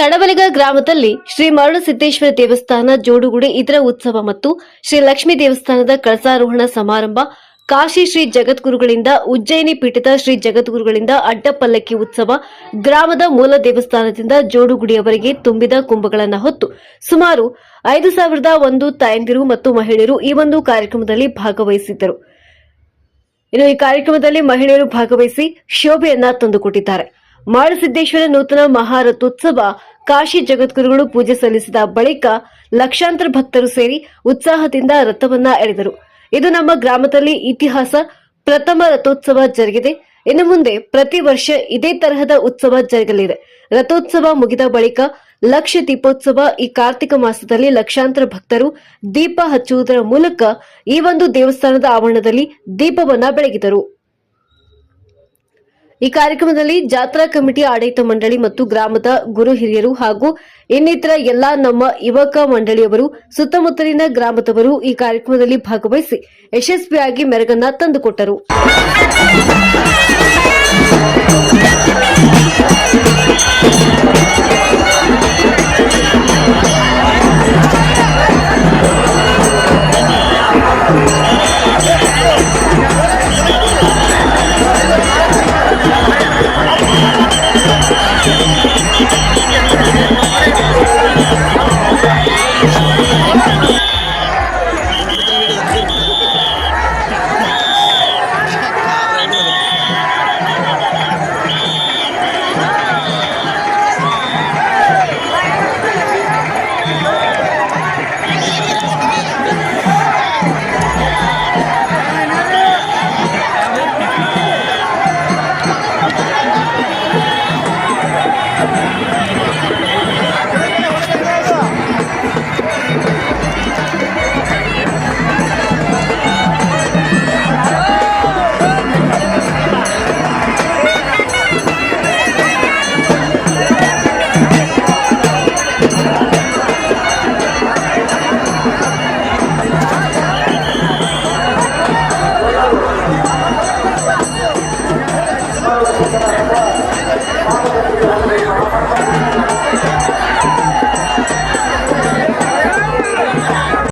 ತಡಬಲಿಗ ಗ್ರಾಮದಲ್ಲಿ ಶ್ರೀ ಮರುಳಸಿದ್ದೇಶ್ವರ ದೇವಸ್ಥಾನ, ಜೋಡುಗುಡಿ ಇದರ ಉತ್ಸವ ಮತ್ತು ಶ್ರೀ ಲಕ್ಷ್ಮೀ ದೇವಸ್ಥಾನದ ಕಳಸಾರೋಹಣ ಸಮಾರಂಭ, ಕಾಶಿ ಶ್ರೀ ಜಗದ್ಗುರುಗಳಿಂದ ಉಜ್ಜಯಿನಿ ಪೀಠದ ಶ್ರೀ ಜಗದ್ಗುರುಗಳಿಂದ ಅಡ್ಡಪಲ್ಲಕ್ಕಿ ಉತ್ಸವ, ಗ್ರಾಮದ ಮೂಲ ದೇವಸ್ಥಾನದಿಂದ ಜೋಡುಗುಡಿಯವರೆಗೆ ತುಂಬಿದ ಕುಂಭಗಳನ್ನು ಹೊತ್ತು ಸುಮಾರು ಐದು ಸಾವಿರದ ಒಂದು ತಾಯಂದಿರು ಮತ್ತು ಮಹಿಳೆಯರು ಈ ಒಂದು ಕಾರ್ಯಕ್ರಮದಲ್ಲಿ ಭಾಗವಹಿಸಿದ್ದರು. ಇನ್ನು ಈ ಕಾರ್ಯಕ್ರಮದಲ್ಲಿ ಮಹಿಳೆಯರು ಭಾಗವಹಿಸಿ ಶೋಭೆಯನ್ನ ತಂದುಕೊಟ್ಟಿದ್ದಾರೆ. ಮಾಳಸಿದ್ದೇಶ್ವರ ನೂತನ ಮಹಾರಥೋತ್ಸವ ಕಾಶಿ ಜಗದ್ಗುರುಗಳು ಪೂಜೆ ಸಲ್ಲಿಸಿದ ಬಳಿಕ ಲಕ್ಷಾಂತರ ಭಕ್ತರು ಸೇರಿ ಉತ್ಸಾಹದಿಂದ ರಥವನ್ನ ಎಳೆದರು. ಇದು ನಮ್ಮ ಗ್ರಾಮದಲ್ಲಿ ಇತಿಹಾಸ ಪ್ರಥಮ ರಥೋತ್ಸವ ಜರುಗಿದೆ. ಇನ್ನು ಮುಂದೆ ಪ್ರತಿ ವರ್ಷ ಇದೇ ತರಹದ ಉತ್ಸವ ಜರುಗಲಿದೆ. ರಥೋತ್ಸವ ಮುಗಿದ ಬಳಿಕ ಲಕ್ಷ ದೀಪೋತ್ಸವ ಈ ಕಾರ್ತಿಕ ಮಾಸದಲ್ಲಿ ಲಕ್ಷಾಂತರ ಭಕ್ತರು ದೀಪ ಹಚ್ಚುವುದರ ಮೂಲಕ ಈ ಒಂದು ದೇವಸ್ಥಾನದ ಆವರಣದಲ್ಲಿ ದೀಪವನ್ನ ಬೆಳಗಿದರು. ಈ ಕಾರ್ಯಕ್ರಮದಲ್ಲಿ ಜಾತ್ರಾ ಕಮಿಟಿ ಆಡಳಿತ ಮಂಡಳಿ ಮತ್ತು ಗ್ರಾಮದ ಗುರು ಹಿರಿಯರು ಹಾಗೂ ಇನ್ನಿತರ ಎಲ್ಲಾ ನಮ್ಮ ಯುವಕ ಮಂಡಳಿಯವರು, ಸುತ್ತಮುತ್ತಲಿನ ಗ್ರಾಮದವರು ಈ ಕಾರ್ಯಕ್ರಮದಲ್ಲಿ ಭಾಗವಹಿಸಿ ಯಶಸ್ವಿಯಾಗಿ ಮೆರಗನ್ನ ತಂದುಕೊಟ್ಟರು.